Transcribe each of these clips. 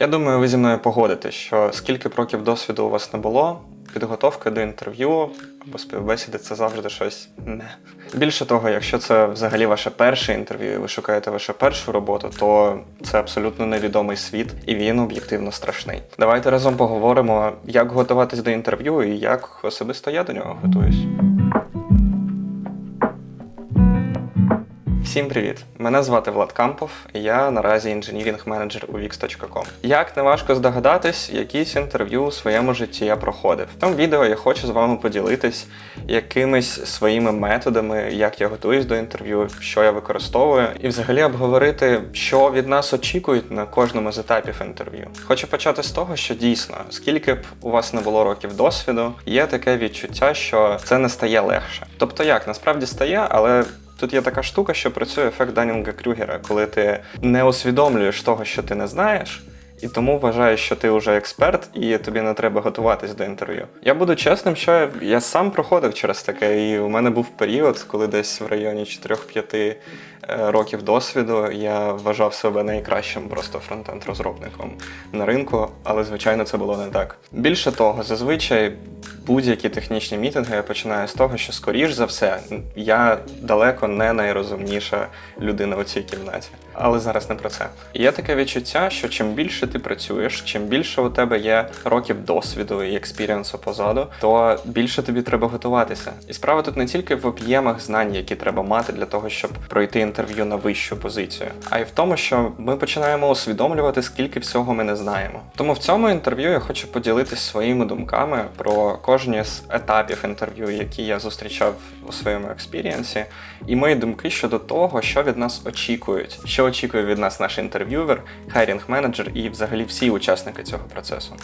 Я думаю, ви зі мною погодитесь, що скільки б років досвіду у вас не було, підготовка до інтерв'ю або співбесіди це завжди щось не. Більше того, якщо це взагалі ваше перше інтерв'ю, і ви шукаєте вашу першу роботу, то це абсолютно невідомий світ, і він об'єктивно страшний. Давайте разом поговоримо, як готуватись до інтерв'ю і як особисто я до нього готуюсь. Всім привіт! Мене звати Влад Кампов, і я наразі інженірінг-менеджер у Wix.com. Як не важко здогадатись, якісь інтерв'ю у своєму житті я проходив. В цьому відео я хочу з вами поділитись якимись своїми методами, як я готуюсь до інтерв'ю, що я використовую, і взагалі обговорити, що від нас очікують на кожному з етапів інтерв'ю. Хочу почати з того, що дійсно, скільки б у вас не було років досвіду, є таке відчуття, що це не стає легше. Тобто як насправді стає, але. Тут є така штука, що працює ефект Данінга Крюгера, коли ти не усвідомлюєш того, що ти не знаєш, і тому вважаєш, що ти вже експерт, і тобі не треба готуватись до інтерв'ю. Я буду чесним, що я, сам проходив через таке, і у мене був період, коли десь в районі 4-5 е, років досвіду я вважав себе найкращим просто фронтенд розробником на ринку, але звичайно це було не так. Більше того, зазвичай будь-які технічні мітинги я починаю з того, що скоріш за все я далеко не найрозумніша людина у цій кімнаті. Але зараз не про це. Є таке відчуття, що чим більше ти працюєш, чим більше у тебе є років досвіду і експірієнсу позаду, то більше тобі треба готуватися. І справа тут не тільки в об'ємах знань, які треба мати для того, щоб пройти інтерв'ю на вищу позицію, а й в тому, що ми починаємо усвідомлювати, скільки всього ми не знаємо. Тому в цьому інтерв'ю я хочу поділитися своїми думками про кожні з етапів інтерв'ю, які я зустрічав у своєму експірієнсі, і мої думки щодо того, що від нас очікують, що очікує від нас наш інтерв'ювер, хайрінг-менеджер і взагалі всі учасники цього процесу.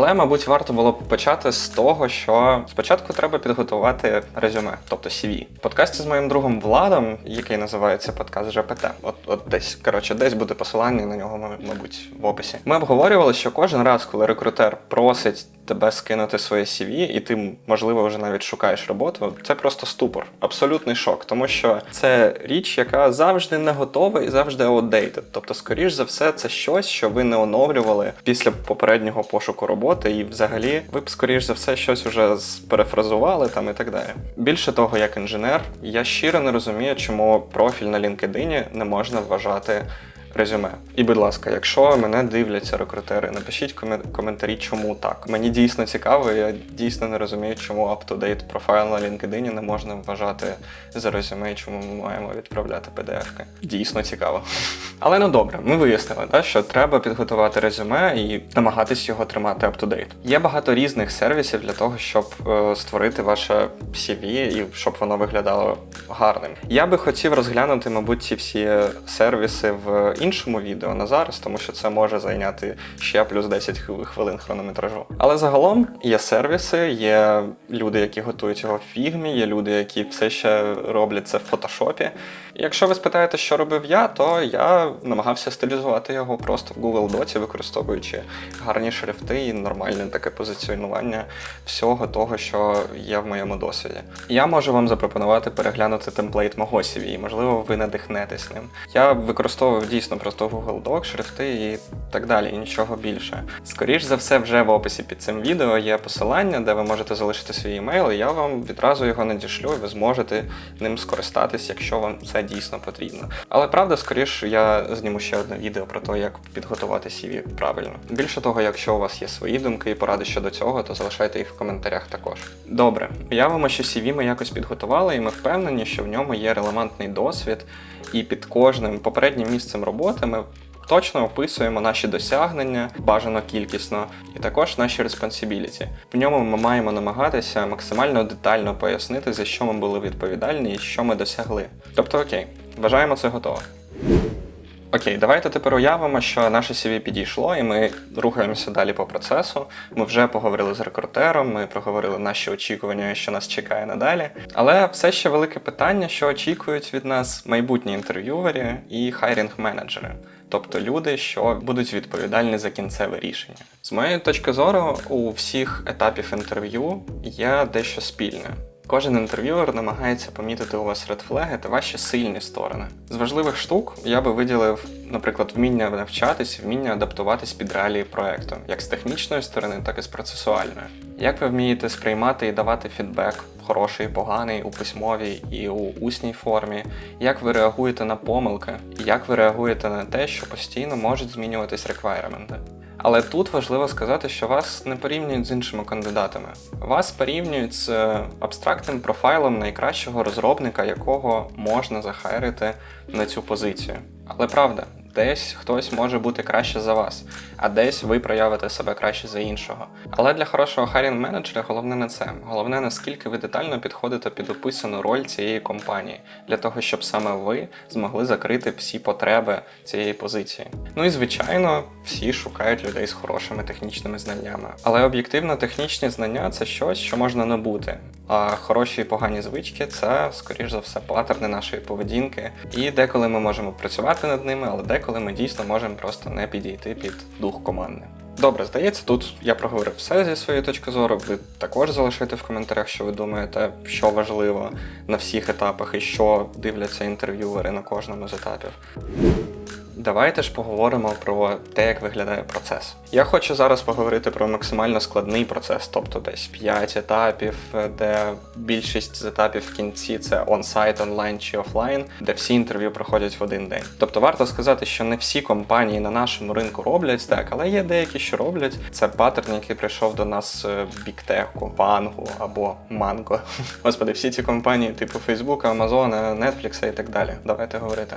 Але, мабуть, варто було б почати з того, що спочатку треба підготувати резюме, тобто CV. В подкасті з моїм другом Владом, який називається подкаст ЖПТ. От, от десь коротше, десь буде посилання на нього, мабуть, в описі. Ми обговорювали, що кожен раз, коли рекрутер просить тебе скинути своє CV, і ти, можливо, вже навіть шукаєш роботу, це просто ступор, абсолютний шок, тому що це річ, яка завжди не готова і завжди outdated. Тобто, скоріш за все, це щось, що ви не оновлювали після попереднього пошуку роботи, і взагалі ви б, скоріш за все, щось уже перефразували там і так далі. Більше того, як інженер, я щиро не розумію, чому профіль на LinkedIn не можна вважати резюме. І, будь ласка, якщо мене дивляться рекрутери, напишіть комен- коментарі, чому так. Мені дійсно цікаво, я дійсно не розумію, чому up-to-date профайл на LinkedIn не можна вважати за резюме, і чому ми маємо відправляти PDF-ки. Дійсно цікаво. Але ну добре, ми вияснили, да, що треба підготувати резюме і намагатись його тримати up-to-date. Є багато різних сервісів для того, щоб е, створити ваше CV і щоб воно виглядало гарним. Я би хотів розглянути, мабуть, ці всі сервіси в іншому відео на зараз, тому що це може зайняти ще плюс 10 хвилин хронометражу. Але загалом є сервіси, є люди, які готують його в фігмі, є люди, які все ще роблять це в фотошопі. Якщо ви спитаєте, що робив я, то я намагався стилізувати його просто в Google Доці, використовуючи гарні шрифти і нормальне таке позиціонування всього того, що є в моєму досвіді. Я можу вам запропонувати переглянути темплейт мого CV, і можливо ви надихнетесь ним. Я використовував дійсно просто Google Doc, шрифти і так далі, і нічого більше. Скоріш за все, вже в описі під цим відео є посилання, де ви можете залишити свій емейл, і я вам відразу його надішлю, і ви зможете ним скористатись, якщо вам це дійсно потрібно. Але правда, скоріш я зніму ще одне відео про те, як підготувати CV правильно. Більше того, якщо у вас є свої думки і поради щодо цього, то залишайте їх в коментарях також. Добре, уявимо, що CV ми якось підготували, і ми впевнені, що в ньому є релевантний досвід, і під кожним попереднім місцем роботи ми Точно описуємо наші досягнення, бажано кількісно, і також наші респонсібіліті. В ньому ми маємо намагатися максимально детально пояснити, за що ми були відповідальні і що ми досягли. Тобто, окей, вважаємо це готово. Окей, давайте тепер уявимо, що наше CV підійшло, і ми рухаємося далі по процесу. Ми вже поговорили з рекрутером, ми проговорили наші очікування, що нас чекає надалі. Але все ще велике питання, що очікують від нас майбутні інтерв'ювері і хайрінг-менеджери. Тобто люди, що будуть відповідальні за кінцеве рішення. З моєї точки зору, у всіх етапів інтерв'ю є дещо спільне. Кожен інтерв'юер намагається помітити у вас редфлеги та ваші сильні сторони. З важливих штук я би виділив, наприклад, вміння навчатись, вміння адаптуватись під реалії проекту, як з технічної сторони, так і з процесуальної. Як ви вмієте сприймати і давати фідбек, хороший, поганий, у письмовій і у усній формі, як ви реагуєте на помилки, як ви реагуєте на те, що постійно можуть змінюватись реквайременти. Але тут важливо сказати, що вас не порівнюють з іншими кандидатами. Вас порівнюють з е, абстрактним профайлом найкращого розробника, якого можна захайрити на цю позицію. Але правда, десь хтось може бути краще за вас, а десь ви проявите себе краще за іншого. Але для хорошого хайрінг менеджера головне не це. Головне наскільки ви детально підходите під описану роль цієї компанії, для того, щоб саме ви змогли закрити всі потреби цієї позиції. Ну і звичайно, всі шукають людей з хорошими технічними знаннями. Але об'єктивно технічні знання це щось, що можна набути. А хороші і погані звички це, скоріш за все, патерни нашої поведінки. І деколи ми можемо працювати над ними, але деколи ми дійсно можемо просто не підійти під дух команди. Добре, здається, тут я проговорив все зі своєї точки зору. Ви також залишайте в коментарях, що ви думаєте, що важливо на всіх етапах і що дивляться інтерв'юери на кожному з етапів. Давайте ж поговоримо про те, як виглядає процес. Я хочу зараз поговорити про максимально складний процес, тобто десь 5 етапів, де більшість з етапів в кінці це онсайт, онлайн чи офлайн, де всі інтерв'ю проходять в один день. Тобто варто сказати, що не всі компанії на нашому ринку роблять так, але є деякі, що роблять. Це паттерн, який прийшов до нас з біктеху, пангу або манго. Господи, всі ці компанії, типу Facebook, Amazon, Netflix і так далі. Давайте говорити.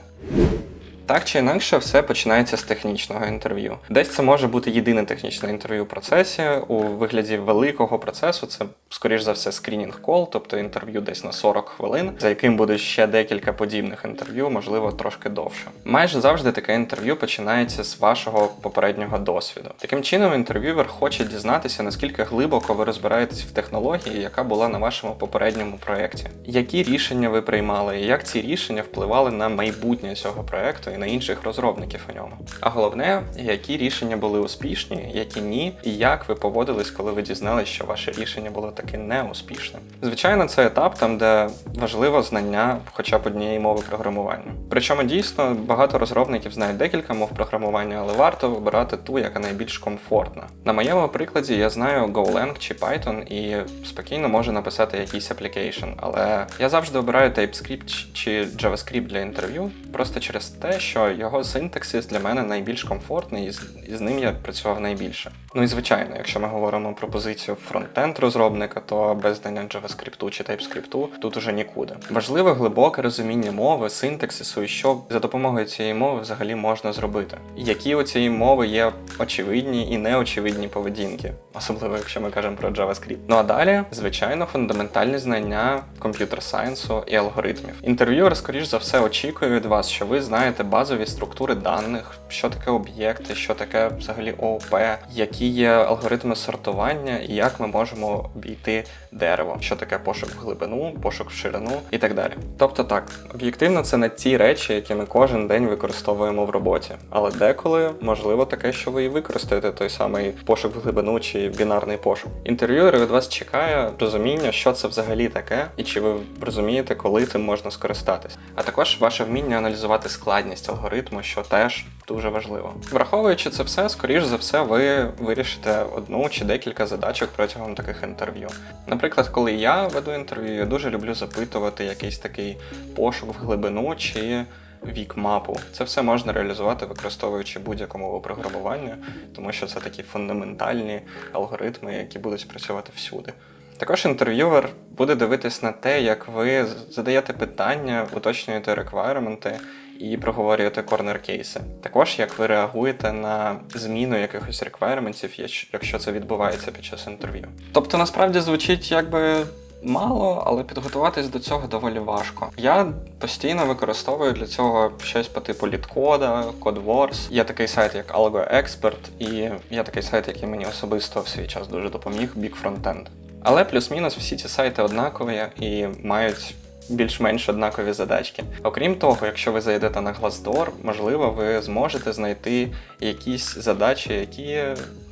Так чи інакше, все починається з технічного інтерв'ю. Десь це може бути єдине технічне інтерв'ю в процесі. У вигляді великого процесу це, скоріш за все, скрінінг кол, тобто інтерв'ю десь на 40 хвилин, за яким буде ще декілька подібних інтерв'ю, можливо, трошки довше. Майже завжди таке інтерв'ю починається з вашого попереднього досвіду. Таким чином, інтерв'ювер хоче дізнатися, наскільки глибоко ви розбираєтесь в технології, яка була на вашому попередньому проєкті. Які рішення ви приймали, і як ці рішення впливали на майбутнє цього проєкту і на інших розробників у ньому. А головне, які рішення були успішні, які ні, і як ви поводились, коли ви дізналися, що ваше рішення було таки неуспішним. Звичайно, це етап там, де важливо знання хоча б однієї мови програмування. Причому дійсно багато розробників знають декілька мов програмування, але варто вибирати ту, яка найбільш комфортна. На моєму прикладі я знаю Golang чи Python і спокійно можу написати якийсь application, але я завжди обираю TypeScript чи JavaScript для інтерв'ю, просто через те, що його синтаксис для мене найбільш комфортний, і з, ним я працював найбільше. Ну і звичайно, якщо ми говоримо про позицію фронтенд розробника, то без знання JavaScript чи TypeScript тут уже нікуди. Важливе глибоке розуміння мови, синтаксису і що за допомогою цієї мови взагалі можна зробити. Які у цієї мови є очевидні і неочевидні поведінки, особливо якщо ми кажемо про JavaScript. Ну а далі, звичайно, фундаментальні знання комп'ютер сайенсу і алгоритмів. Інтерв'юер, скоріш за все, очікує від вас, що ви знаєте базові структури даних, що таке об'єкти, що таке взагалі ООП, які є алгоритми сортування і як ми можемо обійти дерево, що таке пошук в глибину, пошук в ширину і так далі. Тобто так, об'єктивно, це не ті речі, які ми кожен день використовуємо в роботі. Але деколи можливо таке, що ви і використаєте той самий пошук в глибину чи бінарний пошук. Інтерв'юер від вас чекає розуміння, що це взагалі таке, і чи ви розумієте, коли цим можна скористатись. А також ваше вміння аналізувати складність алгоритму, що теж дуже важливо. Враховуючи це все, скоріш за все, ви вирішите одну чи декілька задачок протягом таких інтерв'ю. Наприклад, коли я веду інтерв'ю, я дуже люблю запитувати якийсь такий пошук в глибину чи вік мапу. Це все можна реалізувати, використовуючи будь-яку мову програмування, тому що це такі фундаментальні алгоритми, які будуть працювати всюди. Також інтерв'юер буде дивитись на те, як ви задаєте питання, уточнюєте реквайременти і проговорюєте корнер-кейси. Також як ви реагуєте на зміну якихось реквайрементів, якщо це відбувається під час інтерв'ю. Тобто насправді звучить якби. Мало, але підготуватись до цього доволі важко. Я постійно використовую для цього щось по типу літкода, CodeWars. Є такий сайт, як Algo Expert, і є такий сайт, який мені особисто в свій час дуже допоміг Big Frontend. Але плюс-мінус всі ці сайти однакові і мають більш-менш однакові задачки. Окрім того, якщо ви зайдете на Glassdoor, можливо, ви зможете знайти якісь задачі, які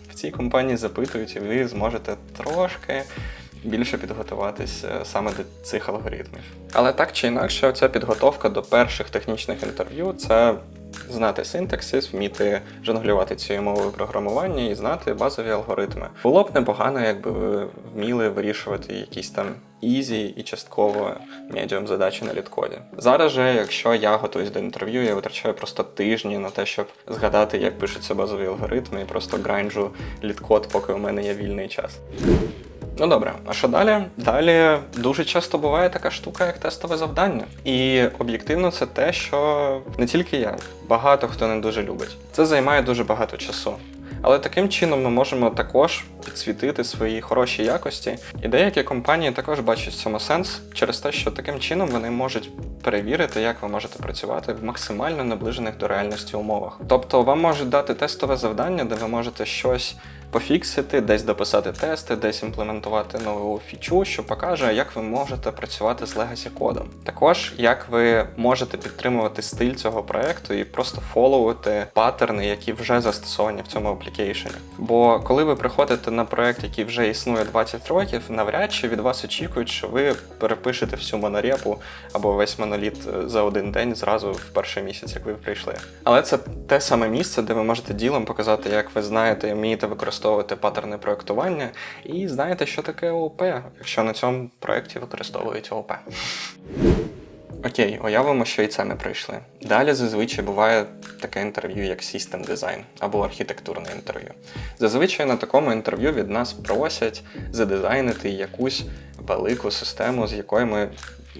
в цій компанії запитують, і ви зможете трошки більше підготуватись е, саме до цих алгоритмів. Але так чи інакше, ця підготовка до перших технічних інтерв'ю це знати синтаксис, вміти жонглювати цією мовою програмування і знати базові алгоритми. Було б непогано, якби ви вміли вирішувати якісь там ізі і частково медіум задачі на літкоді. Зараз же, якщо я готуюсь до інтерв'ю, я витрачаю просто тижні на те, щоб згадати, як пишуться базові алгоритми, і просто грайнджу літкод, поки у мене є вільний час. Ну добре, а що далі? Далі дуже часто буває така штука, як тестове завдання. І об'єктивно це те, що не тільки я, багато хто не дуже любить. Це займає дуже багато часу. Але таким чином ми можемо також підсвітити свої хороші якості. І деякі компанії також бачать в цьому сенс через те, що таким чином вони можуть перевірити, як ви можете працювати в максимально наближених до реальності умовах. Тобто вам можуть дати тестове завдання, де ви можете щось пофіксити, десь дописати тести, десь імплементувати нову фічу, що покаже, як ви можете працювати з legacy кодом. Також як ви можете підтримувати стиль цього проекту і просто фоловувати паттерни, які вже застосовані в цьому аплікейшені. Бо коли ви приходите на проект, який вже існує 20 років, навряд чи від вас очікують, що ви перепишете всю монорепу або весь моноліт е, за один день зразу в перший місяць, як ви прийшли. Але це те саме місце, де ви можете ділом показати, як ви знаєте і вмієте використовувати паттерни проектування, і знаєте, що таке ООП, якщо на цьому проєкті використовують ООП. Окей, уявимо, що і це ми пройшли. Далі зазвичай буває таке інтерв'ю, як System Design або архітектурне інтерв'ю. Зазвичай на такому інтерв'ю від нас просять задизайнити якусь велику систему, з якою ми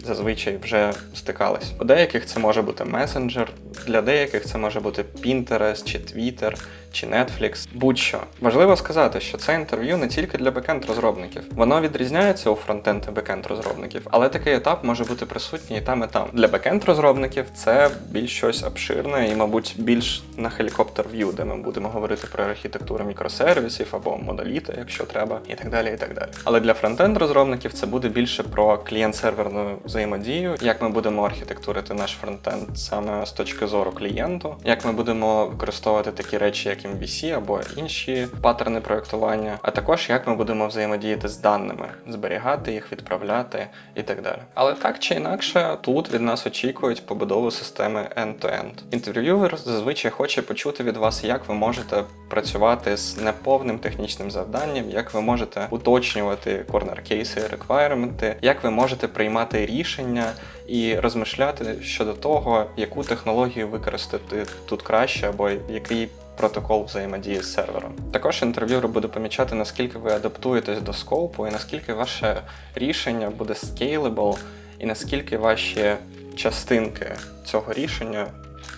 зазвичай вже стикались. У деяких це може бути месенджер, для деяких це може бути Pinterest чи Twitter чи Netflix, будь-що. Важливо сказати, що це інтерв'ю не тільки для бекенд розробників. Воно відрізняється у фронтенд і бекенд розробників, але такий етап може бути присутній і там, і там. Для бекенд розробників це більш щось обширне і, мабуть, більш на helicopter view, де ми будемо говорити про архітектуру мікросервісів або моноліти, якщо треба, і так далі. і так далі. Але для фронтенд розробників це буде більше про клієнт-серверну взаємодію, як ми будемо архітектурити наш фронтенд саме з точки зору клієнту, як ми будемо використовувати такі речі, як MVC або інші паттерни проєктування, а також як ми будемо взаємодіяти з даними, зберігати їх, відправляти і так далі. Але так чи інакше, тут від нас очікують побудову системи end-to-end. Інтерв'юер зазвичай хоче почути від вас, як ви можете працювати з неповним технічним завданням, як ви можете уточнювати корнер-кейси, реквайрменти, як ви можете приймати рішення і розмишляти щодо того, яку технологію використати тут краще, або який протокол взаємодії з сервером. Також інтерв'юер буде помічати, наскільки ви адаптуєтесь до скопу, і наскільки ваше рішення буде scalable, і наскільки ваші частинки цього рішення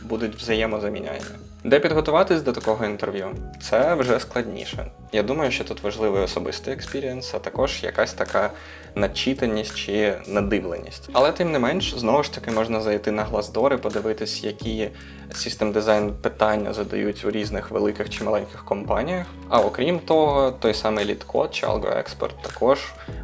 будуть взаємозаміняємі. Де підготуватись до такого інтерв'ю? Це вже складніше. Я думаю, що тут важливий особистий експірієнс, а також якась така начитаність чи надивленість. Але тим не менш, знову ж таки, можна зайти на Glassdoor і подивитись, які систем дизайн питання задають у різних великих чи маленьких компаніях. А окрім того, той самий LeetCode чи AlgoExpert також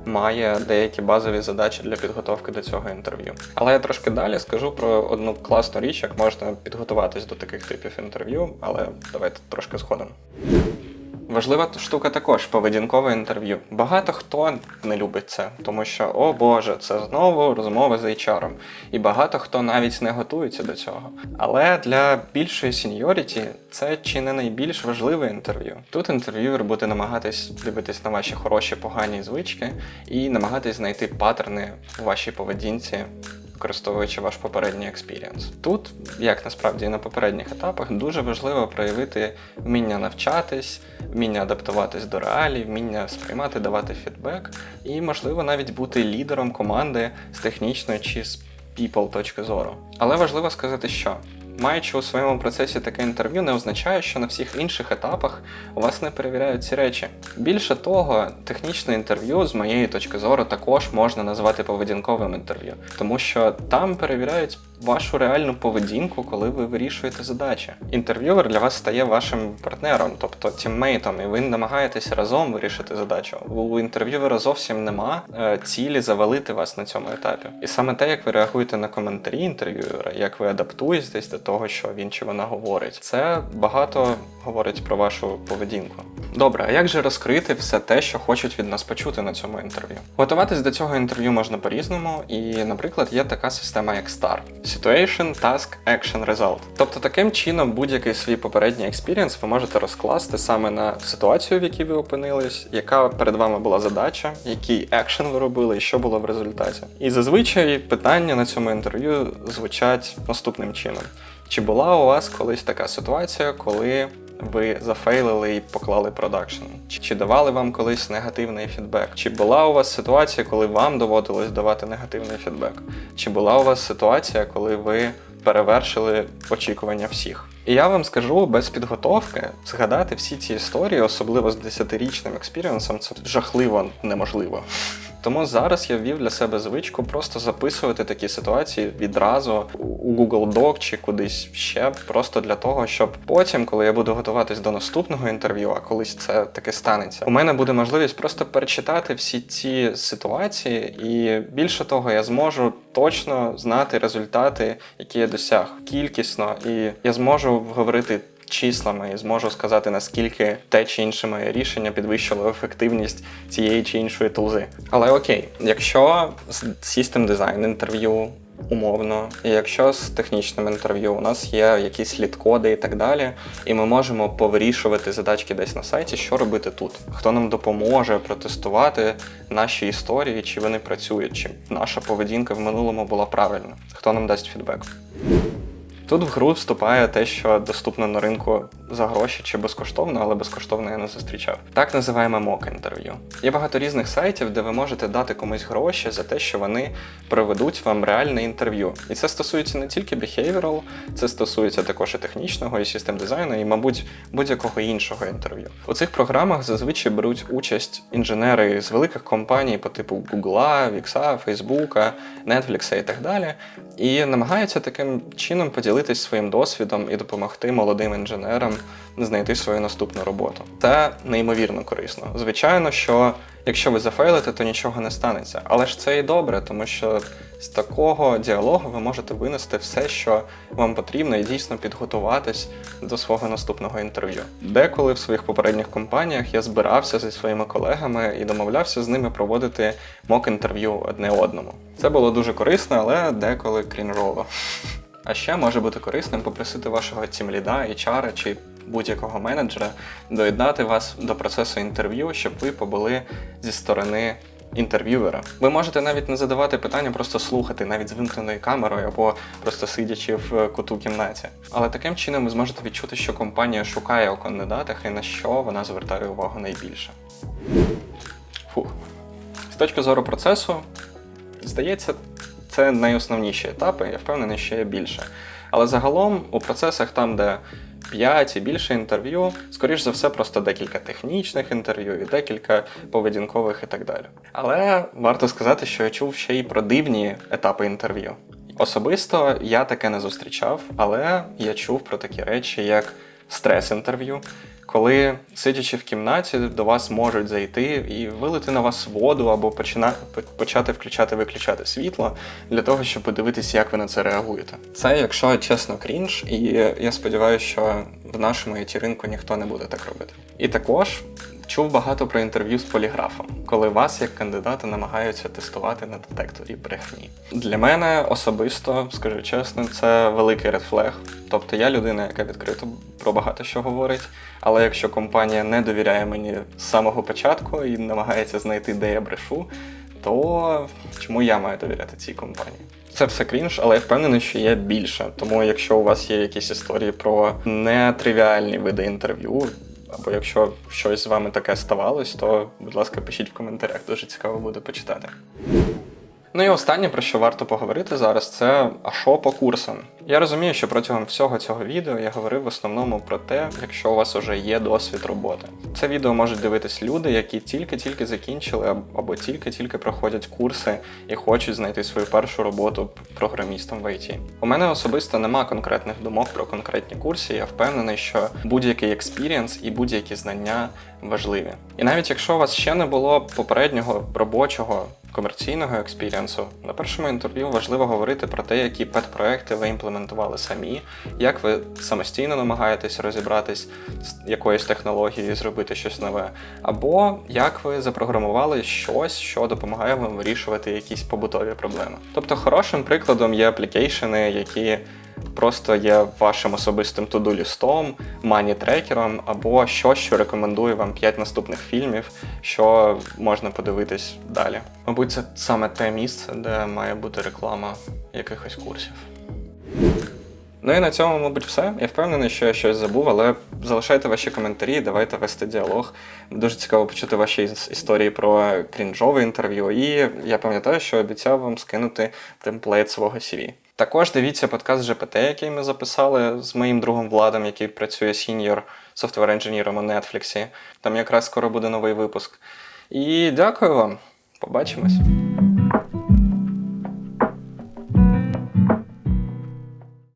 має деякі базові задачі для підготовки до цього інтерв'ю. Але я трошки далі скажу про одну класну річ, як можна підготуватись до таких типів інтерв'ю, але давайте трошки згодом. Важлива штука також поведінкове інтерв'ю. Багато хто не любить це, тому що, о Боже, це знову розмови з HR. І багато хто навіть не готується до цього. Але для більшої сеньоріті це чи не найбільш важливе інтерв'ю. Тут інтерв'юер буде намагатись дивитись на ваші хороші погані звички і намагатись знайти паттерни у вашій поведінці використовуючи ваш попередній експірієнс. Тут, як насправді і на попередніх етапах, дуже важливо проявити вміння навчатись, вміння адаптуватись до реалій, вміння сприймати, давати фідбек, і, можливо, навіть бути лідером команди з технічної чи з people точки зору. Але важливо сказати, що. Маючи у своєму процесі таке інтерв'ю, не означає, що на всіх інших етапах у вас не перевіряють ці речі. Більше того, технічне інтерв'ю, з моєї точки зору, також можна назвати поведінковим інтерв'ю, тому що там перевіряють вашу реальну поведінку, коли ви вирішуєте задачі. Інтерв'юер для вас стає вашим партнером, тобто тіммейтом, і ви намагаєтесь разом вирішити задачу. У інтерв'юера зовсім нема е, цілі завалити вас на цьому етапі. І саме те, як ви реагуєте на коментарі інтерв'юера, як ви адаптуєтесь до того, що він чи вона говорить, це багато говорить про вашу поведінку. Добре, а як же розкрити все те, що хочуть від нас почути на цьому інтерв'ю? Готуватись до цього інтерв'ю можна по-різному, і, наприклад, є така система, як STAR – Situation, Task, Action, Result. Тобто, таким чином будь-який свій попередній експірієнс ви можете розкласти саме на ситуацію, в якій ви опинились, яка перед вами була задача, який екшен ви робили, і що було в результаті. І зазвичай питання на цьому інтерв'ю звучать наступним чином: чи була у вас колись така ситуація, коли ви зафейлили і поклали продакшн? Чи, давали вам колись негативний фідбек? Чи була у вас ситуація, коли вам доводилось давати негативний фідбек? Чи була у вас ситуація, коли ви перевершили очікування всіх? І я вам скажу без підготовки згадати всі ці історії, особливо з 10-річним експірієнсом, це жахливо неможливо. Тому зараз я ввів для себе звичку просто записувати такі ситуації відразу у Google Doc чи кудись ще, просто для того, щоб потім, коли я буду готуватись до наступного інтерв'ю, а колись це таки станеться, у мене буде можливість просто перечитати всі ці ситуації, і більше того, я зможу точно знати результати, які я досяг кількісно, і я зможу говорити числами і зможу сказати, наскільки те чи інше моє рішення підвищило ефективність цієї чи іншої тулзи. Але окей, якщо System дизайн інтерв'ю умовно, і якщо з технічним інтерв'ю у нас є якісь літкоди і так далі, і ми можемо повирішувати задачки десь на сайті, що робити тут? Хто нам допоможе протестувати наші історії, чи вони працюють, чи наша поведінка в минулому була правильна? Хто нам дасть фідбек? Тут в гру вступає те, що доступно на ринку за гроші чи безкоштовно, але безкоштовно я не зустрічав. Так називаємо мок інтерв'ю. Є багато різних сайтів, де ви можете дати комусь гроші за те, що вони проведуть вам реальне інтерв'ю. І це стосується не тільки behavioral, це стосується також і технічного, і систем дизайну, і, мабуть, будь-якого іншого інтерв'ю. У цих програмах зазвичай беруть участь інженери з великих компаній по типу Google, Вікса, Фейсбука, Netflix і так далі, і намагаються таким чином поділитись своїм досвідом і допомогти молодим інженерам знайти свою наступну роботу. Це неймовірно корисно. Звичайно, що якщо ви зафейлите, то нічого не станеться. Але ж це і добре, тому що з такого діалогу ви можете винести все, що вам потрібно, і дійсно підготуватись до свого наступного інтерв'ю. Деколи в своїх попередніх компаніях я збирався зі своїми колегами і домовлявся з ними проводити мок-інтерв'ю одне одному. Це було дуже корисно, але деколи крінжово. А ще може бути корисним попросити вашого тімліда, HR чи будь-якого менеджера доєднати вас до процесу інтерв'ю, щоб ви побули зі сторони інтерв'юера. Ви можете навіть не задавати питання, просто слухати, навіть з вимкненою камерою або просто сидячи в куту кімнаті. Але таким чином ви зможете відчути, що компанія шукає у кандидатах і на що вона звертає увагу найбільше. Фух. З точки зору процесу, здається, це найосновніші етапи, я впевнений, що є більше. Але загалом у процесах там, де 5 і більше інтерв'ю, скоріш за все, просто декілька технічних інтерв'ю і декілька поведінкових і так далі. Але варто сказати, що я чув ще й про дивні етапи інтерв'ю. Особисто я таке не зустрічав, але я чув про такі речі, як стрес-інтерв'ю, коли, сидячи в кімнаті, до вас можуть зайти і вилити на вас воду або почина... почати включати-виключати світло для того, щоб подивитися, як ви на це реагуєте. Це, якщо чесно, крінж, і я сподіваюся, що в нашому it ринку ніхто не буде так робити. І також чув багато про інтерв'ю з поліграфом, коли вас як кандидата намагаються тестувати на детекторі брехні. Для мене особисто, скажу чесно, це великий редфлег. Тобто я людина, яка відкрито про багато що говорить. Але якщо компанія не довіряє мені з самого початку і намагається знайти, де я брешу, то чому я маю довіряти цій компанії? Це все крінж, але я впевнений, що є більше. Тому якщо у вас є якісь історії про нетривіальні види інтерв'ю, або якщо щось з вами таке ставалось, то, будь ласка, пишіть в коментарях, дуже цікаво буде почитати. Ну і останнє, про що варто поговорити зараз, це а що по курсам. Я розумію, що протягом всього цього відео я говорив в основному про те, якщо у вас вже є досвід роботи. Це відео можуть дивитись люди, які тільки-тільки закінчили або тільки-тільки проходять курси і хочуть знайти свою першу роботу програмістом в ІТ. У мене особисто нема конкретних думок про конкретні курси. Я впевнений, що будь-який експірієнс і будь-які знання важливі. І навіть якщо у вас ще не було попереднього робочого комерційного експірієнсу, на першому інтерв'ю важливо говорити про те, які пет-проекти ви імплементували самі, як ви самостійно намагаєтесь розібратись з якоюсь технологією зробити щось нове, або як ви запрограмували щось, що допомагає вам вирішувати якісь побутові проблеми. Тобто, хорошим прикладом є аплікейшени, які просто є вашим особистим туду-лістом, мані-трекером, або щось, що рекомендує вам 5 наступних фільмів, що можна подивитись далі. Мабуть, це саме те місце, де має бути реклама якихось курсів. Ну і на цьому, мабуть, все. Я впевнений, що я щось забув, але залишайте ваші коментарі, давайте вести діалог. Дуже цікаво почути ваші історії про крінжове інтерв'ю. І я пам'ятаю, що обіцяв вам скинути темплейт свого CV. Також дивіться подкаст GPT, який ми записали з моїм другом Владом, який працює сіньор софтвер інженіром у Netflix. Там якраз скоро буде новий випуск. І дякую вам. Побачимось.